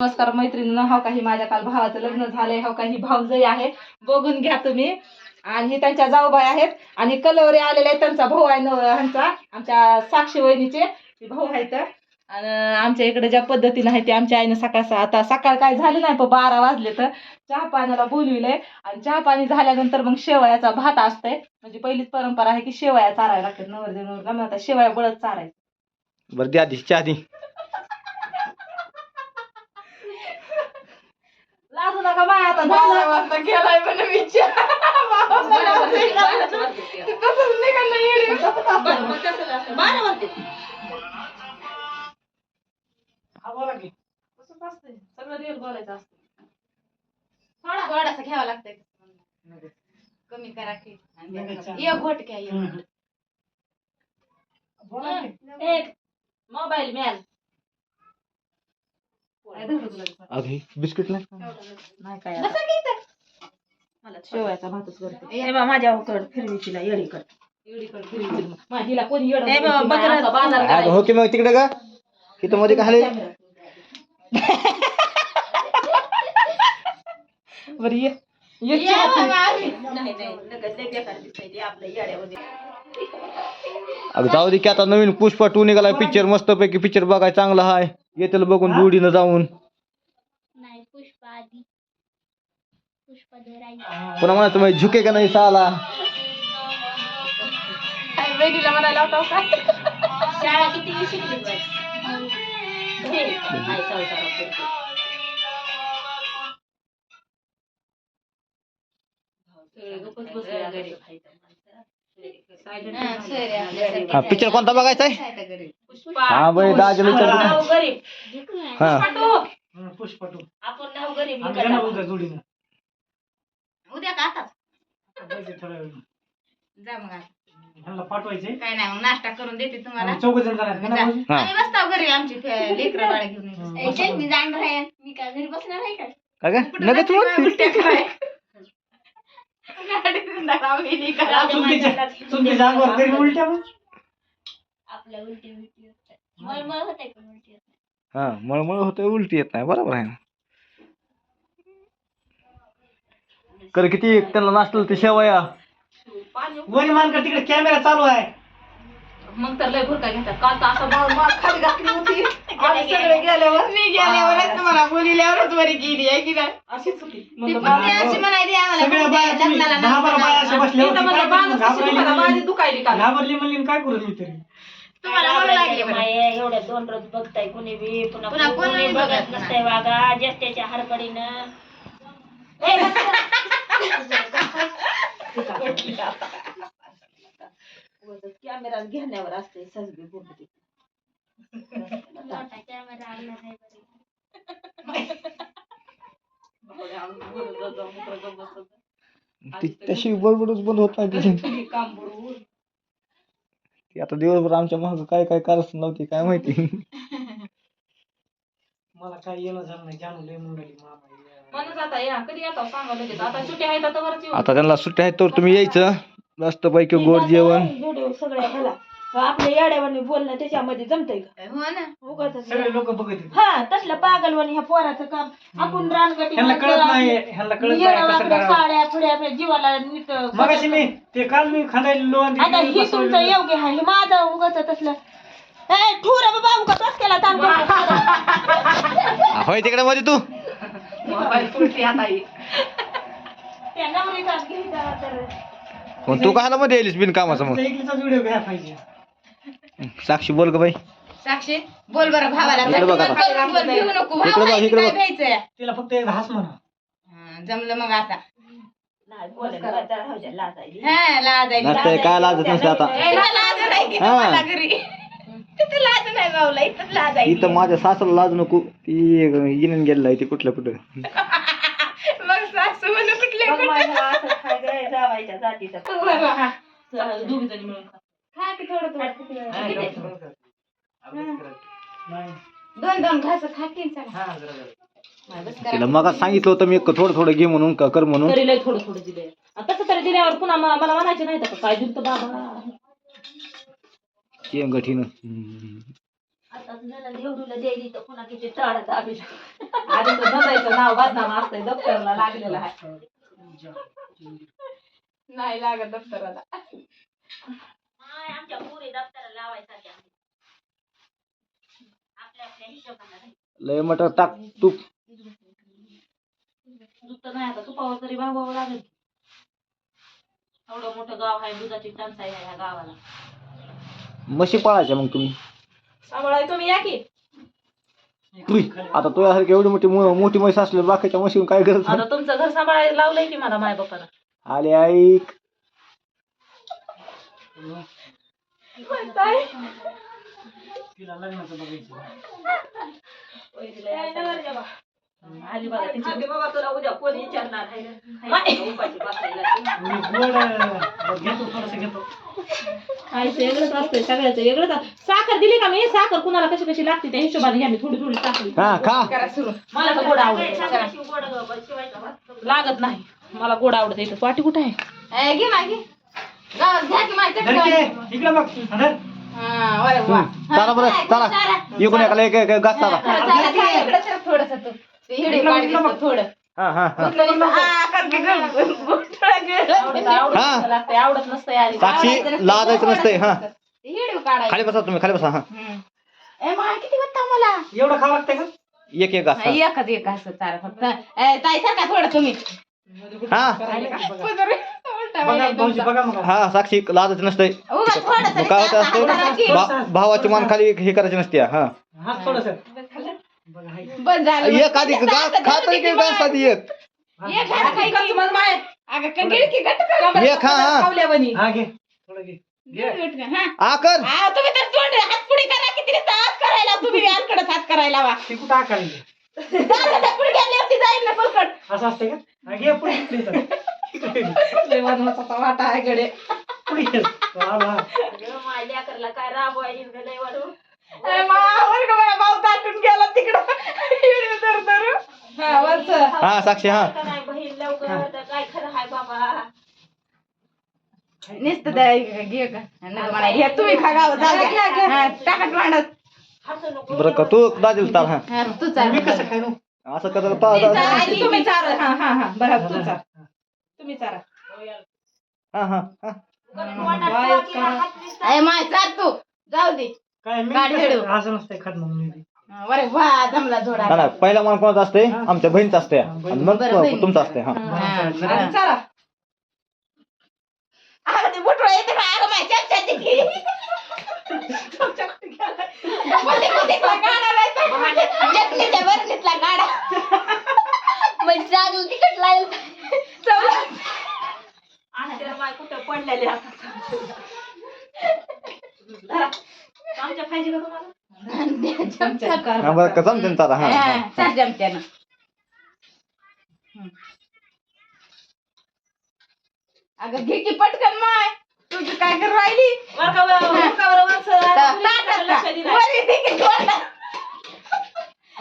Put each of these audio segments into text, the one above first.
नमस्कार मैत्रिणींनो हो काही माझ्या काल भावाचं लग्न झालंय हो काही भाऊजही आहे. बघून घ्या तुम्ही. आणि त्यांच्या जाऊबाई आहेत. आणि कलवरे आलेले आहेत त्यांचा भाऊ आहे ह्यांचा आमच्या साक्षी वहिनीचे. भाऊ आहेत. आणि आमच्या इकडे ज्या पद्धतीनं आहे ते आमच्या आईनं सकाळ आता सकाळ काय झालं नाही पण बारा वाजले तर चहा पाण्याला बोलविलंय आणि चहा पाणी झाल्यानंतर मग शेवयाचा भात असतंय. म्हणजे पहिलीच परंपरा आहे की शेवया चारायला लागतात. नवरदेव नवरला आता शेवया बळत चारायचं. बरं द्या आधी चहा लाजू नका बाय आता झालं वाजता गेलाय पण विचार तसंच निघालं. बारा वाजते तसंच असतंय. सगळं रिअल बोलायचं असतं थोडा थोडासा घ्यावा लागतंय कमी करा की एक घोट घ्या एक. मोबाईल अगं बिस्किट नाही? नाही काय बसा की इथं. मला शेवयाचा भातच करते. ए माझ्याकडे फिरवी तिला येडी कर. येडी कर फिरवी तिला. मा, हिला कोणी येडं ए बाबा, म्हणते, मा, बकरं- असं बाजार अगं करायचं. हो की मग तिकडे का इथं मध्ये खाली बरं ये. ये ये चहा पी. बाबा, आम्ही. नाही नाही. लगेच लय बेकार दिसतंय ते आपल्या येड्यामध्ये. अगं जाऊ दे की आता नवीन पुष्पा टू निघालाय. पिक्चर मस्त पैकी पिक्चर बघाय चांगला हाय. येतील बघून जोडीनं जाऊन. नाही पुष्पा आधी. पुष्पा धराई पुन्हा म्हणा तुम्ही झुके का नाही साला? आई बहिणीला म्हणायला होता काय शाळा किती शिकली बस नाही, संसारात करते. सगळे गप्पच बसले आता घरी. खायचं. Silent हा, झाले. सर, आपल्यासारखे. हा पिक्चर कोणता बघायचा आहे घरी. हा बाई दाजीला विचारतो. नाव गरीब हा. पुष्पटू आपण नाव गरीब आम्ही इकडं. जाणार उद्या जोडीनं उद्या का आताच जायचं थोड्या वेळ जा मग आता. ह्यांना पाठवायचे काय नाही मग नाश्ता करून देते तुम्हाला चौघ जण जाणार का जा. ना भाऊजी? हा. आम्ही बसताव घरी आमची लेकरं बाळा घेऊन येतो. बसा मी जाणार आहे मी काय घरी बसणार आहे का काय काय कुठं नका जाते बाई तू उलट्या कराय? गाडीतून दारावर गेली का? तुमच्या तुमच्या जागेवर तरी उलट्या मग आपल्या उलटी उलटी होतात मळमळ होते पण उलटी होत नाही. हा मळमळ होतं उलटी येत नाही. बरोबर आहे ना? कर किती त्यांना नाश्त्याला ते शेवया. पाणी वरी मानकर तिकडे कॅमेरा चालू आहे. मग तर लय भुरका घेतात. काल तर असं खाली घातली होती. आम्ही सगळे गेल्यावर मी गेल्यावरच तुम्हाला बोलिल्यावरच वरी गेली आहे की नाही? अशीच होती. ती म्हणलं अशी म्हणायची आम्हाला सगळ्या उद्या बाया तुम्ही लग्नाला दहा बारा बाया अशा नंतर बसल्या इथं म्हणलं बाळच कशी दुखायला, माझी दुखायली काल घाबरली. म्हणली आणि काय करू मी तरी? तुम्हाला मग लागली बरं. माये एवढ्या दोन रोज बघताय कोणी बी पुन्हा पुन्हा कोणी कोणी बघत बघत नसतंय वागा ज्येष्ठाच्या हरकडीनं. कॅमेरा घेण्यावर असते सजबी बोलते. मोठा कॅमेरा आणला नाही बरं. ती तशी बरोबरच बंद होत नाही तिची. काम बरोबर ती आता दिवसभर आमच्या माग काय काय करत नव्हती काय माहिती. मला काय येणं झालं नाही जानू लय मुंडली मामा म्हणून आता या कधी येतो सांगा लगेच. आता सुट्टी आहेत आता वरच येऊ आता त्यांना सुट्ट्या आहेत तर तुम्ही यायचं. मस्त पैकी गोड जेवण. सगळ्या आपल्या येड्यावानी बोलणं त्याच्यामध्ये जमतंय का? हो ना. सगळे लोक बघत आहेत. हा तसलं पागलवानी ह्या पोराचं काम. आपण रानगटी ह्यांना कळत नाही ह्यांना कळत नाही कसं करावं. साड्या फुड्या आपल्या जीवाला नीट मगाशी मी ते काल मी खांदायला आणि आता तिकडे ही तुमचं बसवलेलं. योग्य आहे हे माझं उगाच तसलं. ए ठुरा बाबा उगा बस केला होय तिकडे मध्ये तू. मोबाईल फुटली आता ही. त्या नवरीचा घ्यायचा तर. मग तू कशाला मध्ये येईलीस बिन कामाचं मग तुमचा एकलीचाच व्हिडिओ घ्या पाहिजे. साक्षी बोल ग बाई. साक्षी बोल बरं भावाला. इकडे बघ आता. करून बोल, भिवू नको इकडे भाऊ बघ, माहिती इकडे काय बघ. तिला फक्त एकदा हास म्हणा. हा, जमलं मग आता. नाही राहू द्या. हा नसतंय काय लाजत नसते आता. लाज नाही की हा. तुम्हाला घरी. तिथं लाज नाही भाऊला इथं माझ्या सासला लाज नको. ती गेलेला आहे ती कुठल्या कुठं. मग सासू म्हणून कुठले मग माझं असं खाय गं, जावायच्या जातीचं. दोघी जणी मिळून खा. की थोडं थोडं किती? दोन दोन घास खा की चला. हा जरा जरा बस तिला मग सांगितलं होतं मी थोडं थोडं घे म्हणून का कर म्हणून. तरी लय थोडं थोडं आता तसं तरी दिल्यावर पुन्हा म- मला म्हणायचे नाही तर काय दिलं बाबा? द्यायली तर पुन्हा किती दाबी आधी तर धंदायचं नाव बदनाम असतंय दप्तरला लागलेलं आहे. नाही लागत दप्तराला. आपल्या आपल्या हिशोबाने. लय मटर टाक तूप. दूध तर नाही आता तुपावर तरी भागवावं लागेल. एवढं मोठं गाव आहे दुधाची टंचाई आहे ह्या गावाला. म्हशी पाळायच्या मग तुम्ही. सांभाळाय तुम्ही या की. तुई आता तुझ्यासारखी एवढी मोठी मो- मोठी म्हैस असले बाकीच्या म्हशीवर काय गरज नाही. आता तुमचं घर सांभाळायला लावलंय की मला माय बापानं आले ऐक. तिला लग्नाचं बघायचं. आली बघा तिची बाबा तुला उद्या कोण विचारणार उपाशी बसायला मी गोड अं, घेतो थोडस घेतो. खायचं वेगळंच असतंय सगळ्याचं वेगळंच असतं. साखर दिली का मी? साखर कुणाला कशी कशी लागते त्या हिशोबाने घ्या मी थोडी थोडी टाकली. हा खा. करा सुरू. मला तर गोड आवडत. लागत नाही. मला गोड आवडत इथं. वाटी कुठे आहे? ए, घे ना घे गावात घ्या की। माझ्या धर की, इकडे बघ धर. हा अरे वा चला बरं चला इकडून एकाला एक एक घास चाला चला, चला, इकडं सर थोडंसं तू. ते हिडे पाणी दिसतं थोडं। हा हा हा। हा, कर की गं. गुठळा गं. आवडत आवडत हा. नसतं लागतंय, आवडत नसतंय आधी साक्षी लाजायचं नसतंय हा. ते हिडे काढायचं. खाली बसा तुम्ही खाली बसा हा. हम्म. ए मा किती वाटतं मला? एवढं खावं लागतंय का? एक एक घास हा, एकच एक असं चारा फक्त. ए, ताई सारखा थोडं तुम्ही. हा. पदरी, हा साक्षी लाजायचं नसतंय. काय होतं हात हात. असते भावाची मान खाली हे करायची नसते हा. हात एक आधी घास खात एक. आकर हा, तुम्ही तर तोंड हातपुडी करा किती हात करायला. तुम्ही याकडे हात करायला वा. ती कुठं जाईल ना पलकट. असं असते का? वजनाचा वाटा आहे गडे. काय राबवायची लय भाऊ गेला तिकडं. हा वरच. हा साक्षी हा. का नाही बहीण लवकर तर काय खरं आहे बाबा? नुसतं द्या घे का? नाही म्हणा, हे तुम्ही खा गाव जाऊ द्या. हा, टाकत मांडत हसू नको बरं का तू दाजील चाल हा. तू चाल? असं कसं तुम्ही चाल. हा हा हा. बरं तू चाल. तुम्ही हा हा हा. दिसतात. अरे माय चाल तू. जाऊ दे. काय मी गाडी कसं- हिडू. असं नसतंय खात मग मी हा, अरे वा जमला जोडा. पहिला मान कोणाचा असते आमच्या बहिणीचा असते आणि मग बरं, बहिणी. तुमचा असते हा. हा, अगं ते येते का? अगं माझ्या गाडा? चटणीच्या बरणीतला गाडा. म्हणजे चांगलं तिकट लागेल चला. आणि त्याला माय पडलेले असतात आमच्या पाहिजे का तुम्हाला चमचा कर. हा बरं का जमते चाला हा हा, हा. चाल चमच्यानं. हम्म. अगं घे की पटकन माय तुझं काय कर राहिली वरकावर वरकावर लक्ष? दिलं?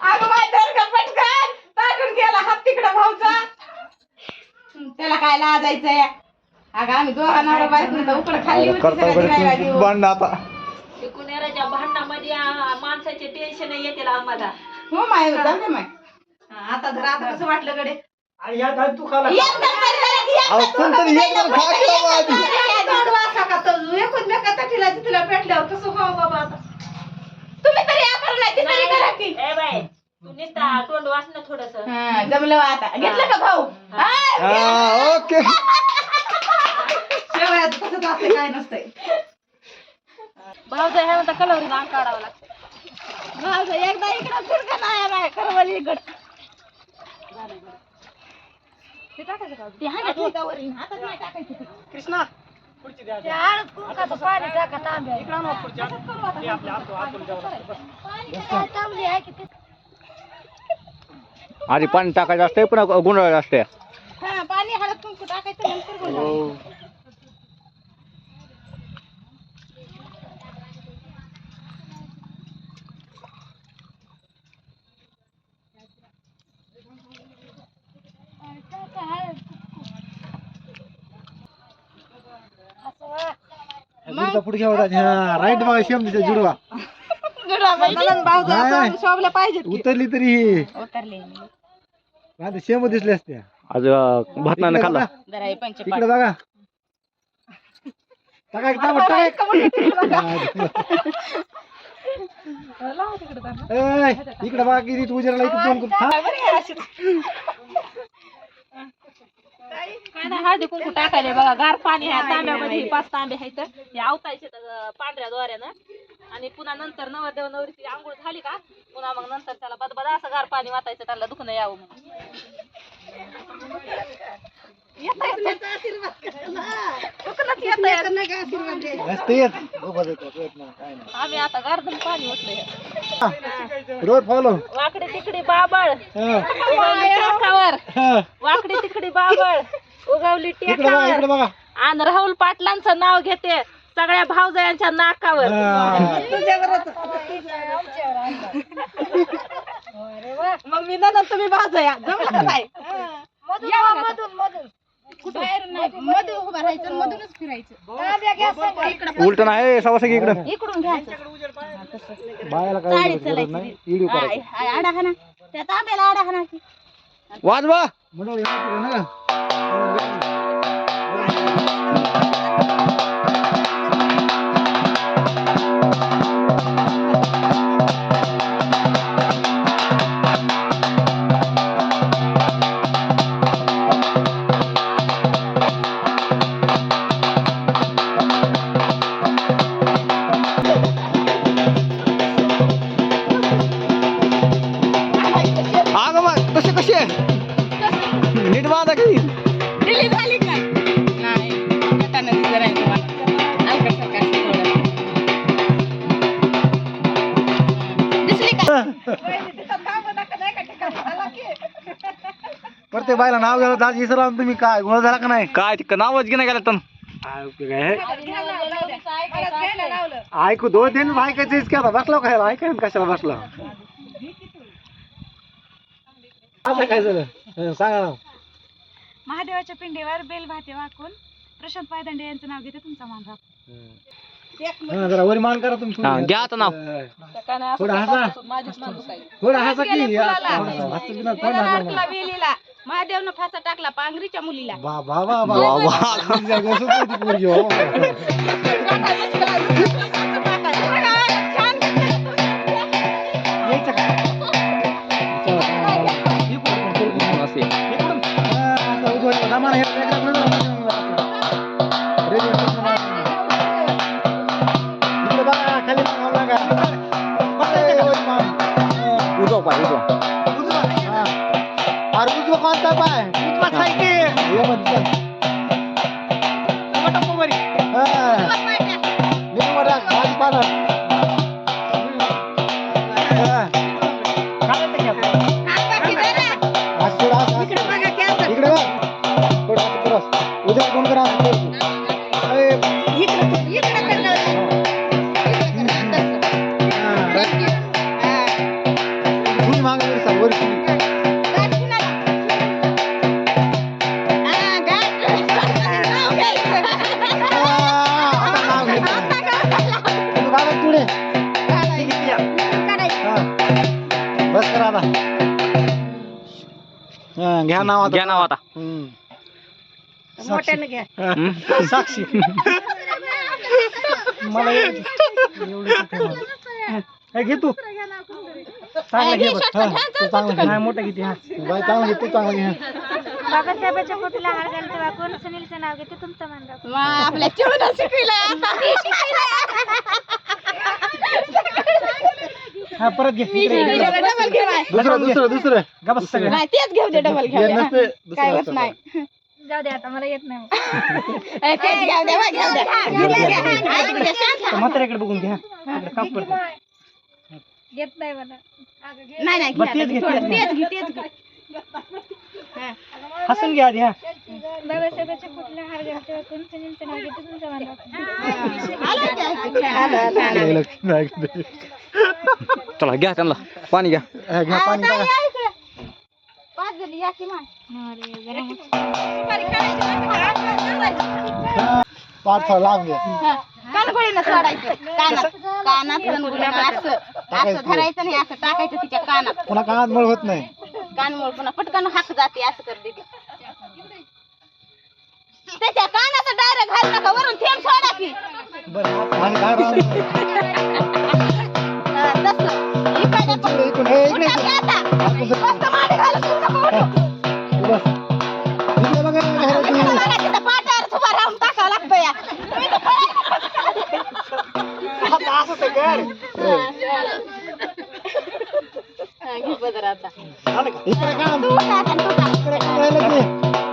अगं माय धर का पटकन ताटून गेला हात तिकडं भाऊचा त्याला काय लाजायचंय अगं आम्ही दोघा नवरा बायको उकडं खाल्ली होती करता सगळ्या दिवाळीला देऊन. भांडण आता. कुणाच्या भांडणामध्ये आ, माणसाचे टेन्शन येते आम्हाला. हो माय जाऊ दे माय. हा, आता जर आता कसं वाटलं कडे आणि यात आज तू खाला. एकदा तरी जरा ती एकदा अहो, तोंड कोणतरी पहिलं एकदा खा पहिलं की बाबा एकदा आधी. तोंड तोंड तोंड वासा का तो? एकूण बेका तटीला तिला पेटल्यावर कसं व्हावं बाबा आता? तुम्ही तरी आपण नाही ती तरी करा की. ए बाय तू नुसता तोंड वाचणं थोडस. हा, जमलं आता. घेतलं का भाऊ? हा, हा कसं असते काय नसतंय. ह्या म्हणता कलवरी काढावं लागतं. भाऊ एकदा इकडं फिरका नाही बाय करवली इकडं. ते हातात हातावर- हातात नाही टाकायची ती. कृष्णा पुढची द्या ते हळद कुंकाचं पाणी टाका तांब्या. इकडं आणू पुढची आत. ते आपल्या आतून आतून द्यावं लागतं. बस. तांबली आहे की ते. आधी पाणी टाकायचं असते पुन्हा गुंडाळायचं असते हा पाणी हळद कुंकू टाकायचं नंतर बोलायचं. पुढे घ्यावं राईट बघा शेम जुडवा. जुडवा नाही. शोभले. उतरली तरी हे. उतरले. शेम दिसले असत्या. आज अं, भात नाही खाल्ला? जरा हे पंच तिकडे बघा. टाका टाका. ए, इकडे बघा किती तू उजेराला इकडे करून हा? नाही हळदी कुंकू टाकायले बघा गार पाणी आहे तांब्यामध्ये हे पाच तांबे आहेत. हे आवतायचे तर पांढऱ्या दोऱ्यानं. आणि पुन्हा नंतर नवरदेव नवरीची आंघोळ झाली का पुन्हा मग नंतर त्याला बदबदा असं गार पाणी वाटायचं त्याला दुखणं यावं नाही. आम्ही आता गारदन पाणी ओतलंय. रोज फॉलो वाकडे तिकडे बाबळ. वाकडे तिकडे बाबळ. उगवली टेकावर. इकडे बघा आणि राहुल पाटलांचं नाव घेते सगळ्या भावजयांच्या नाकावर. मग मी नंदन तुम्ही बाजू या जमलं नाही बाहेरून नाही. मधून उभं राहायचं आणि मधूनच फिरायचं. इकडं उलट नाही सव्वा सगळी इकडं. इकडून घ्यायचं बायाला काय नाही करायचा. आडा खाना त्या तांब्याला आडा खाना की. 娃子吧 का प्रत्येक बायला नाव घ्यायला दाजी इसरा तुम्ही काय? गोळ झाला का नाही? काय ते नावच घे नाही गेला तर ऐकू दोन दिन की आता? बसलो काय ऐकाय कशाला बसला आता काय झालं? सांगा ना. महादेवाच्या पिंडीवर बेलभाते वाकून प्रशांत पायदंडे यांचं नाव घेते तुमचा मान राखून हं, जरा वरी मान करा तुम्ही हा, घ्या आता नाव. थोडं हसा. थोडं हसा की थोडं हसा. तुला वेलीला. महादेवनं फासा टाकला पांगरीच्या मुलीला. बा बा बा बा वा वा तुझ्या घरचं होती पोरगी, हो. यायचं टपा टप्पा. नीट वर राख, खाली पानं. आता हा, घ्या नाव आता घ्या नाव आता हम्म. मोठ्यानं घ्या हम्म? साक्षी मला एवढं- एवढं कुठे मला. हे घे तू चांगलं घे बघ. हा, तू चांगलं घे. नाही, मोठं किती हा बाई चांगलं घे तू चांगलं घे बाबासाहेबाच्या पोटीला हार घालते वाकून सुनीलचं नाव घेते तुमचा मान आपल्या चिवडा शिकविला. हा परत घे इकडे, इकडे. डबल. दुसरं दुसरं दुसरं सगळं नाही तेच घेऊ दे डबल घेऊ हे दे. नसते काय दुसरं होत. नाही जाऊ दे आता मला येत नाही ए, तेच घेऊ दे बा, घेऊ दे. घेऊ दे, घेऊ दे. ऐकून घे, शांत त्या म्हाताऱ्याकडे बघून घ्या इकडे काप पडतं. येत नाही मला नाही नाही बरं, घे तेच घे, आता, तेच थोडं. घे. तेच घे तेच घे हसून घ्या आधी हा बाबासाहेबाच्या पोटीला हार घालते घेते तुमचा आलं? आलं. चला घ्या त्यांना. पाणी घ्या. घ्या पाणी लांब घ्या. कानात. कानात असं. असं नाही असं टाकायचं तिच्या कानात. कानात मळ होत नाही. कानमोळ पुन्हा पटकन हाक जाते असं कर दिदी त्याच्या कानात डायरेक्ट घाल नका वरून थेंब सोडा की. बरं इकडे इकडे हे इकडे इकडे. असं सर. बस. इकडे बघा घराची. आता असं ते कर. झालं का? इकडे काम इकडे काम राहिलं की.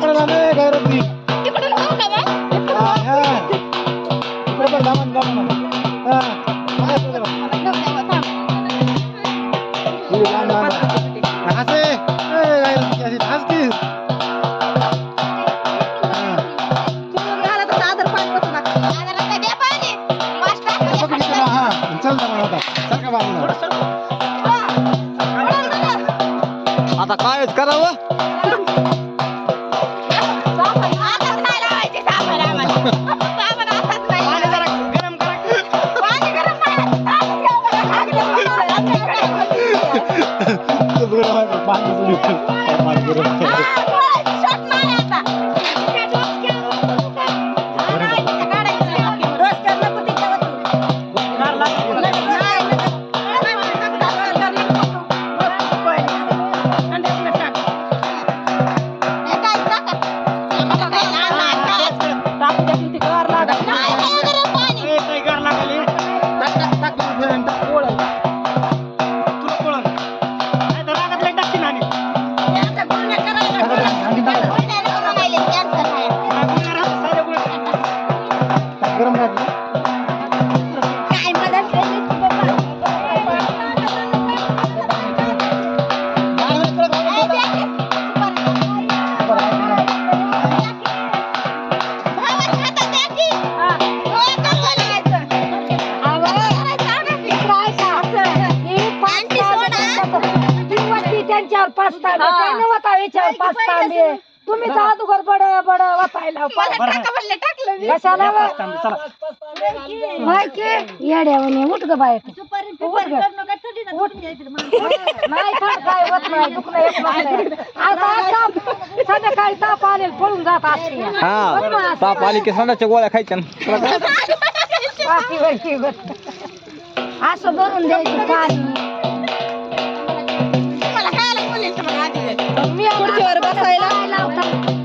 Para la mega, পাঁচ বছর तुम्ही जा दुगर बड बड वाचायला उठ ग बाय उठ काय ताप आले पळून जात ताप आली की गोळ्या खायच्या असं भरून द्यायचं काही. मी खुर्चीवर बसायला